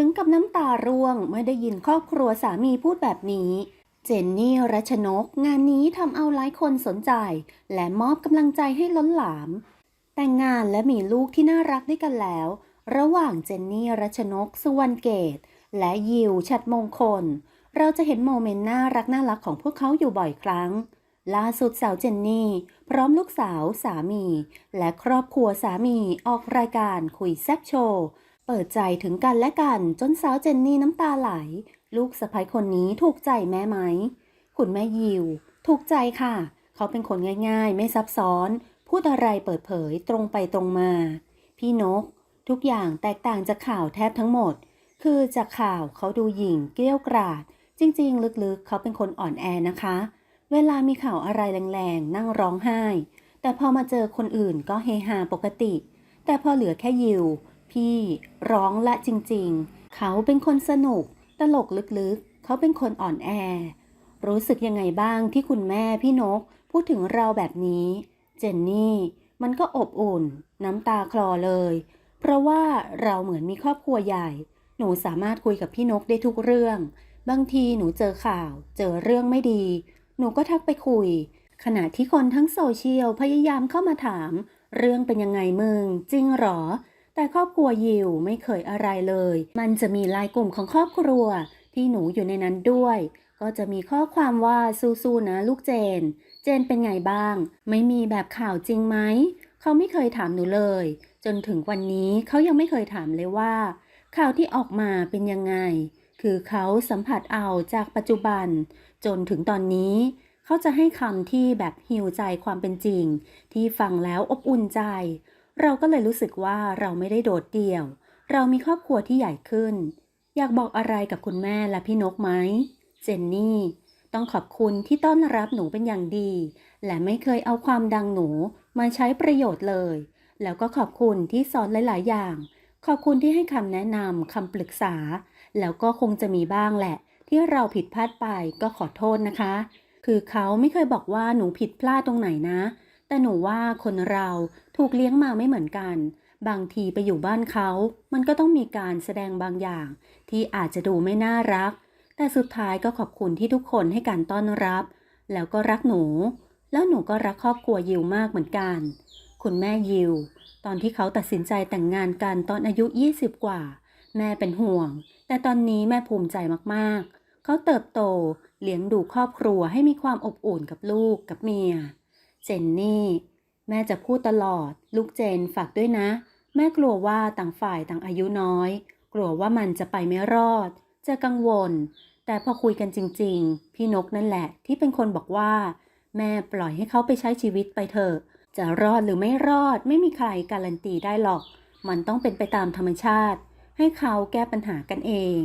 ถึงกับน้ำตาร่วงเมื่อได้ยินครอบครัวสามีพูดแบบนี้ เจนนี่รัชนก งานนี้ทำเอาหลายคนสนใจ และมอบกำลังใจให้ล้นหลาม แต่งงานและมีลูกที่น่ารักด้วยกันแล้ว ระหว่างเจนนี่รัชนก สุวรรณเกต และยิวชัดมงคล เราจะเห็นโมเมนต์น่ารักน่ารักของพวกเขาอยู่บ่อยครั้งล่าสุดสาวเจนนี่ พร้อมลูกสาวสามี และครอบครัวสามีออกรายการคุยแซบโชว์ เปิดใจถึงกันและกันจนสาวเจนนี่น้ำตาไหล ลูกสะใภ้คนนี้ถูกใจแม่ไหม คุณแม่ยิว ถูกใจค่ะ เขาเป็นคนง่ายๆ ไม่ซับซ้อน พูดอะไรเปิดเผยตรงไปตรงมา พี่นก ทุกอย่างแตกต่างจากข่าวแทบทั้งหมด คือจากข่าวเขาดูหยิ่งเกลี้ยกราด จริงๆ ลึกๆ เขาเป็นคนอ่อนแอนะคะ เวลามีข่าวอะไรแรงๆ นั่งร้องไห้ แต่พอมาเจอคนอื่นก็เฮฮาปกติ แต่พอเหลือแค่ยิว พี่ร้องละจริงๆ เขาเป็นคนสนุก ตลกลึกๆ เขาเป็นคนอ่อนแอ รู้สึกยังไงบ้างที่คุณแม่พี่นก พูดถึงเราแบบนี้ เจนนี่ มันก็อบอุ่น น้ำตาคลอเลย เพราะว่าเราเหมือนมีครอบครัวใหญ่ หนูสามารถคุยกับพี่นกได้ทุกเรื่อง บางทีหนูเจอข่าว เจอเรื่องไม่ดี หนูก็ทักไปคุย ขณะที่คนทั้งโซเชียลพยายามเข้ามาถาม เรื่องเป็นยังไงมึง จริงหรอ แต่ครอบครัวยิวไม่เคยอะไรเลย มันจะมีลายกลุ่มของครอบครัวที่หนูอยู่ในนั้นด้วย ก็จะมีข้อความว่าสู้ๆนะลูกเจน เจนเป็นไงบ้าง ไม่มีแบบข่าวจริงไหม เขาไม่เคยถามหนูเลย จนถึงวันนี้เขายังไม่เคยถามเลยว่า ข่าวที่ออกมาเป็นยังไง คือเขาสัมผัสเอาจากปัจจุบัน จนถึงตอนนี้เขาจะให้คำที่แบบฮิวใจความเป็นจริง ที่ฟังแล้วอบอุ่นใจ เราก็เลยรู้สึกว่าเราไม่ได้โดดเดี่ยว เรามีครอบครัวที่ใหญ่ขึ้น อยากบอกอะไรกับคุณแม่และพี่นกไหม เจนนี่ ต้องขอบคุณที่ต้อนรับหนูเป็นอย่างดี และไม่เคยเอาความดังหนูมาใช้ประโยชน์เลย แล้วก็ขอบคุณที่สอนหลาย ๆ อย่าง ขอบคุณที่ให้คำแนะนำคำปรึกษา แล้วก็คงจะมีบ้างแหละ ที่เราผิดพลาดไปก็ขอโทษนะคะ คือเขาไม่เคยบอกว่าหนูผิดพลาดตรงไหนนะ แต่หนูว่าคนเราถูกเลี้ยงมาไม่เหมือนกัน บางทีไปอยู่บ้านเขา มันก็ต้องมีการแสดงบางอย่าง ที่อาจจะดูไม่น่ารัก แต่สุดท้ายก็ขอบคุณที่ทุกคนให้การต้อนรับ แล้วก็รักหนู แล้วหนูก็รักครอบครัวยิวมากเหมือนกัน คุณแม่ยิว ตอนที่เขาตัดสินใจแต่งงานกันตอนอายุ 20 กว่า แม่เป็นห่วง แต่ตอนนี้แม่ภูมิใจมากๆ เขาเติบโตเลี้ยงดูครอบครัวให้มีความอบอุ่นกับลูกกับเมีย เจนนี่ แม่จะพูดตลอด ลูกเจนฝากด้วยนะ แม่กลัวว่าต่างฝ่ายต่างอายุน้อย กลัวว่ามันจะไปไม่รอด จะกังวล แต่พอคุยกันจริง ๆ พี่นกนั่นแหละ ที่เป็นคนบอกว่า แม่ปล่อยให้เขาไปใช้ชีวิตไปเถอะ จะรอดหรือไม่รอด ไม่มีใครการันตีได้หรอก มันต้องเป็นไปตามธรรมชาติ ให้เขาแก้ปัญหากันเอง